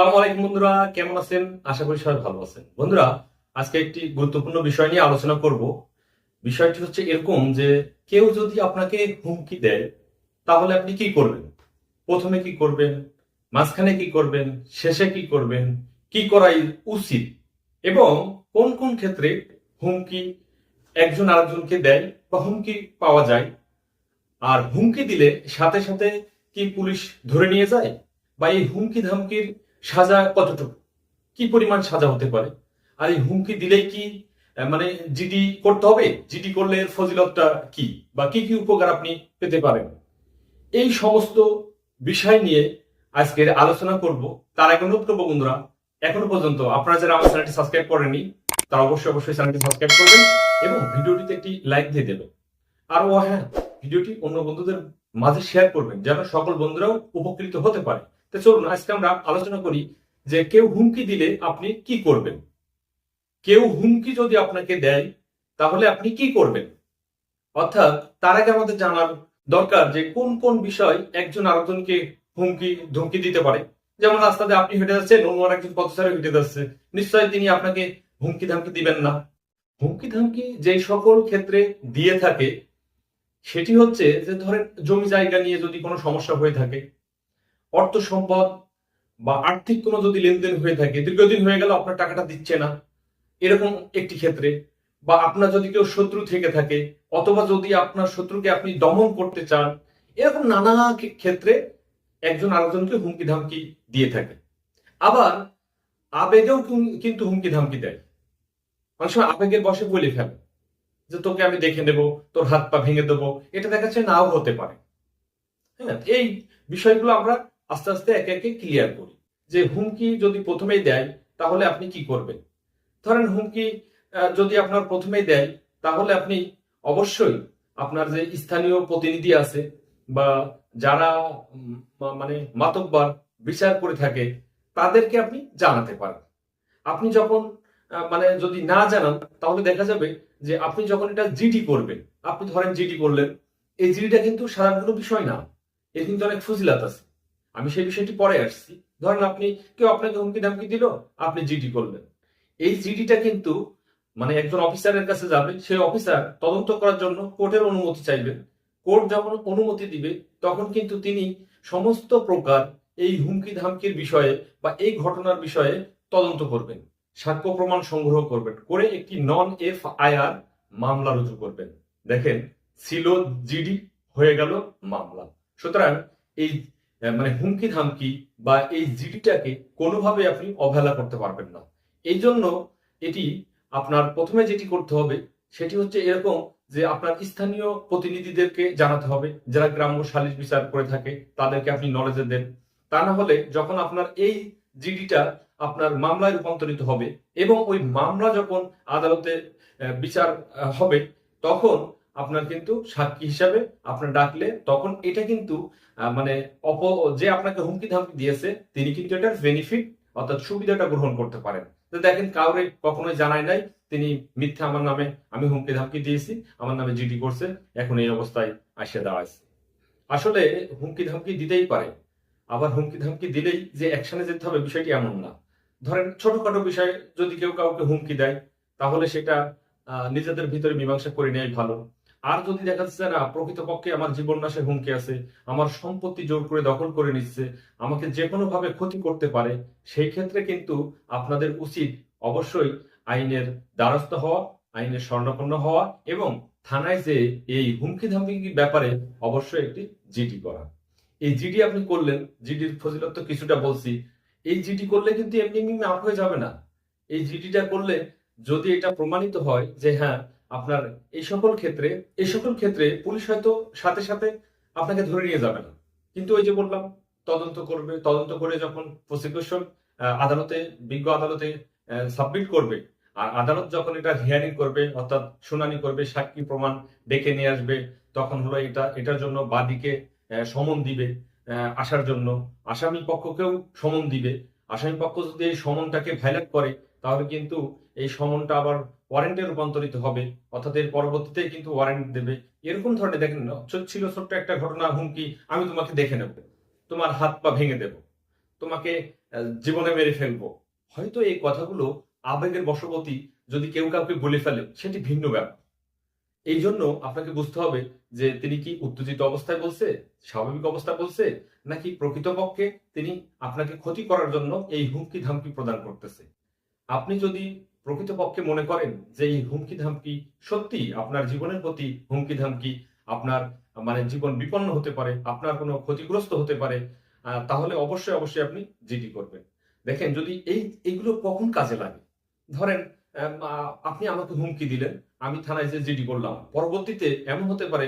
আসসালামু আলাইকুম বন্ধুরা, কেমন আছেন? আশা করি সবাই ভালো আছেন। বন্ধুরা, আজকে একটি গুরুত্বপূর্ণ বিষয় নিয়ে আলোচনা করব। বিষয়টি হচ্ছে এরকম যে, কেউ যদি আপনাকে হুমকি দেয়, তাহলে আপনি কি করবেন? প্রথমে কি করবেন? মাঝখানে কি করবেন? শেষে কি করবেন? কি করাই উচিত? এবং কোন কোন ক্ষেত্রে হুমকি একজন আরেকজনকে দেয় বা হুমকি পাওয়া যায়? আর হুমকি দিলে সাথে সাথে কি পুলিশ ধরে নিয়ে যায়? বা এই হুমকি ধামকির সাজা কতটুকু? কি পরিমাণ সাজা হতে পারে? আর এই হুমকি দিলেই কি মানে জিডি করতে হবে? জিডি করলে এর ফজিলতটা কি? বা কি কি উপকার আপনি পেতে পারেন? এই সমস্ত বিষয় নিয়ে আজকের আলোচনা করব। তার আগে অনুরোধ করব বন্ধুরা, এখনও পর্যন্ত আপনারা যারা আমার চ্যানেলটি সাবস্ক্রাইব করেনি তারা অবশ্যই অবশ্যই চ্যানেলটি সাবস্ক্রাইব করবেন এবং ভিডিওটিতে একটি লাইক দিয়ে দেবেন। আর ও হ্যাঁ ভিডিওটি অন্য বন্ধুদের মাঝে শেয়ার করবেন, যেন সকল বন্ধুরাও উপকৃত হতে পারে। তো চলুন, আজকে আমরা আলোচনা করি যে কেউ হুমকি দিলে আপনি কি করবেন? কেউ হুমকি যদি আপনাকে দেয়, তাহলে আপনি কি করবেন? অর্থাৎ তার আগে আমাদের জানার দরকার যে কোন কোন বিষয় একজন আরেকজনকে হুমকি, ধুমকি দিতে পারে। যেমন রাস্তাতে আপনি হেঁটে যাচ্ছেন, অন্য একজন পথচারী হেঁটে যাচ্ছে। নিশ্চয়ই তিনি আপনাকে হুমকি ধামকি দিবেন না। হুমকি ধামকি যে সকল ক্ষেত্রে দিয়ে থাকে, সেটি হচ্ছে যে ধরেন জমি জায়গা নিয়ে যদি কোনো সমস্যা হয়ে থাকে অর্থ সম্পদ বা আর্থিক কোনো যদি লেনদেন হয়ে থাকে, দীর্ঘদিন হয়ে গেল, আপনার টাকাটা দিচ্ছে না। এরকম একটি ক্ষেত্রে, বা আপনার যদি কেউ শত্রু থেকে থাকে, অথবা যদি আপনার শত্রুকে আপনি দমন করতে চান, এরকম নানা ক্ষেত্রে একজন আরেকজনকে হুমকি ধামকি দিয়ে থাকে। আবার আবেগেও কিন্তু হুমকি ধামকি দেয়। অনেক সময় আবেগের বসে বলে ফেলে, যে তোকে আমি দেখে নেব, তোর হাত পা ভেঙে দেবো, এটা দেখা যাচ্ছে নাও হতে পারে। হ্যাঁ এই বিষয়গুলো আমরা আস্তে আস্তে একে একে ক্লিয়ার করি। যে হুমকি যদি প্রথমেই দেয়, তাহলে আপনি কি করবেন? ধরেন হুমকি যদি আপনার প্রথমেই দেয়, তাহলে আপনি অবশ্যই আপনার যে স্থানীয় প্রতিনিধি আছে বা যারা মানে মাতব্বার বিচার করে থাকে, তাদেরকে আপনি জানাতে পারেন। আপনি যখন মানে যদি না জানান, তাহলে দেখা যাবে যে আপনি যখন এটা জিডি করবেন, আপনি ধরেন জিডি করলেন, এই জিডিটা কিন্তু সাধারণ কোনো বিষয় না। এর কিন্তু অনেক ফজিলাত আছে। আমি সেই বিষয়টি পরে আসছি। ধরেন আপনি, কেউ আপনাকে হুমকি ধামকি দিল, আপনি জিডি করলেন। এই জিডিটা কিন্তু মানে একজন অফিসারের কাছে যাবে, সেই অফিসার তদন্ত করার জন্য কোর্টের অনুমতি চাইবেন। কোর্ট যখন অনুমতি দিবে, তখন কিন্তু তিনি সমস্ত প্রকার এই হুমকি ধামকির বিষয়ে বা এই ঘটনার বিষয়ে তদন্ত করবেন। সাক্ষ্য প্রমাণ সংগ্রহ করবেন। করে একটি নন এফ আইআর মামলা রুজু করবেন। দেখেন, ছিল জিডি, হয়ে গেল মামলা। সুতরাং এই মানে হুমকি ধামকি বা এই জিডিটাকে কোনোভাবে আপনি অবহেলা করতে পারবেন না। এই জন্য এটি আপনার প্রথমে যেটি করতে হবে, সেটি হচ্ছে এরকম যে আপনার স্থানীয় প্রতিনিধিদেরকে জানাতে হবে, যারা গ্রাম্য সালিশ বিচার করে থাকে, তাদেরকে আপনি নলেজে দেন। তা না হলে যখন আপনার এই জিডিটা আপনার মামলায় রূপান্তরিত হবে এবং ওই মামলা যখন আদালতে বিচার হবে, তখন আপনার কিন্তু সাক্ষী হিসাবে আপনার ডাকলে তখন এটা কিন্তু মানে অপ, যে আপনাকে হুমকি ধামকি দিয়েছে, তিনি কিন্তু এটার বেনিফিট অর্থাৎ সুবিধাটা গ্রহণ করতে পারেন। দেখেন, কাউরে কখনোই জানাই নাই, তিনি মিথ্যা আমার নামে আমি হুমকি ধামকি দিয়েছি, আমার নামে জিডি করছে, এখন এই অবস্থায় আসিয়া দাঁড়াচ্ছে আসলে হুমকি ধামকি দিতেই পারে, আবার হুমকি ধামকি দিলেই যে অ্যাকশনে যেতে হবে বিষয়টি এমন না। ধরেন, ছোটখাটো বিষয়ে যদি কেউ কাউকে হুমকি দেয়, তাহলে সেটা নিজেদের ভিতরে মীমাংসা করে নেয় ভালো। আর যদি দেখা যাচ্ছে, না, প্রকৃতপক্ষে আমার জীবন নাশে হুমকি আছে, আমার সম্পত্তি জোর করে দখল করে নিচ্ছে, আমাকে যে কোনো ভাবে ক্ষতি করতে পারে, সেই ক্ষেত্রে কিন্তু আপনাদের উচিত অবশ্যই আইনের দ্বারস্থ হওয়া, আইনের স্বর্ণপন্ন হওয়া এবং থানায় যে এই হুমকি ধামকি ব্যাপারে অবশ্যই একটি জিডি করা। এই জিডি আপনি করলেন, জিডির ফজিলত তো কিছুটা বলছি। এই জিডি করলে কিন্তু এমনি এমনি মাফ হয়ে যাবে না। এই জিডিটা করলে যদি এটা প্রমাণিত হয় যে হ্যাঁ আপনার এই সকল ক্ষেত্রে, এই সকল ক্ষেত্রে পুলিশ হয়তো সাথে সাথে আপনাকে ধরে নিয়ে যাবে না। কিন্তু ওই যে বললাম, তদন্ত করবে, তদন্ত করে যখন প্রসিকিউশন আদালতে, বিজ্ঞ আদালতে সাবমিট করবে, আর আদালত যখন এটা হিয়ারিং করবে, অর্থাৎ শুনানি করবে, সাক্ষী প্রমাণ ডেকে নিয়ে আসবে, তখন হলো এটা, এটার জন্য বাদীকে সমন দিবে আসার জন্য। আসামি পক্ষকেও সমন দিবে। আসামি পক্ষ যদি এই সমনটাকে ভাইলেট করে, তাহলে কিন্তু এই সমনটা আবার ওয়ারেন্টে রূপান্তরিত হবে, অর্থাৎ এর পরবর্তীতে কিন্তু ওয়ারেন্ট দেবে। এরকম ধরনের, দেখেন ছিল ছোট্ট একটা ঘটনা, হুমকি, আমি তোমাকে দেখে নেব। তোমার হাত পা ভেঙে দেব। তোমাকে জীবনে মেরে ফেলব। হয়তো এই কথাগুলো আবেগের বশবর্তী যদি কেউ কাউকে বলে ফেলে, সেটি ভিন্ন ব্যাপার। এই জন্য আপনাকে বুঝতে হবে যে তিনি কি উত্তেজিত অবস্থায় বলছে, স্বাভাবিক অবস্থায় বলছে, নাকি প্রকৃতপক্ষে তিনি আপনাকে ক্ষতি করার জন্য এই হুমকি ধামকি প্রদান করতেছে। আপনি যদি প্রকৃতপক্ষে মনে করেন যে এই হুমকি ধামকি সত্যি আপনার জীবনের প্রতি হুমকি ধামকি আপনার মানে জীবন বিপন্ন হতে পারে, আপনার কোনো ক্ষতিগ্রস্ত হতে পারে তাহলে অবশ্যই অবশ্যই আপনি জিডি করবেন। দেখেন, যদি এই, এইগুলো কখন কাজে লাগে? ধরেন আপনি আমাকে হুমকি দিলেন, আমি থানায় যে জিডি করলাম, পরবর্তীতে এমন হতে পারে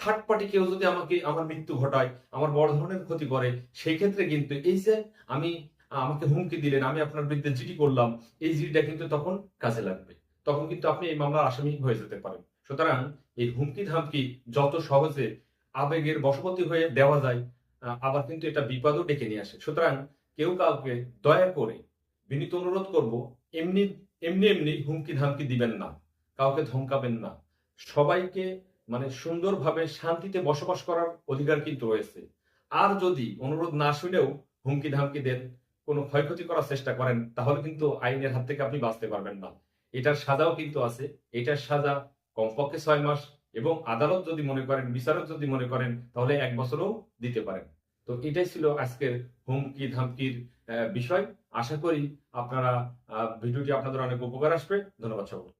থার্ড পার্টি কেউ যদি আমাকে, আমার মৃত্যু ঘটায়, আমার বড় ধরনের ক্ষতি করে, সেই ক্ষেত্রে কিন্তু এই যে আমি আমাকে হুমকি দিলেন, আমি আপনার বিরুদ্ধে জিডি করলাম, এই জিডিটা কিন্তু তখন কাজে লাগবে। তখন কিন্তু আপনি এই মামলার আসামি হয়ে যেতে পারেন। সুতরাং এই হুমকি ধামকি যত সহজে আবেগের বশবর্তী হয়ে দেওয়া যায় আবার কিন্তু এটা বিপদও ডেকে নিয়ে আসে। সুতরাং কেউ কাউকে দয়া করে বিনীত অনুরোধ করব, এমনি এমনি এমনি হুমকি ধামকি দিবেন না, কাউকে ধমকাবেন না। সবাইকে মানে সুন্দরভাবে শান্তিতে বসবাস করার অধিকার কিন্তু রয়েছে। আর যদি অনুরোধ না শুনেও হুমকি ধামকি দেন কোনো ক্ষয়ক্ষতি করার চেষ্টা করেন, তাহলে কিন্তু আইনের হাত থেকে আপনি বাঁচতে পারবেন না। এটার সাজাও কিন্তু আছে। এটার সাজা কমপক্ষে ছয় মাস এবং আদালত যদি মনে করেন, বিচারক যদি মনে করেন, তাহলে এক বছরও দিতে পারেন। তো এটাই ছিল আজকের হুমকি, ধামকির বিষয়। আশা করি আপনারা ভিডিওটি আপনাদের অনেক উপকার আসবে। ধন্যবাদ সকল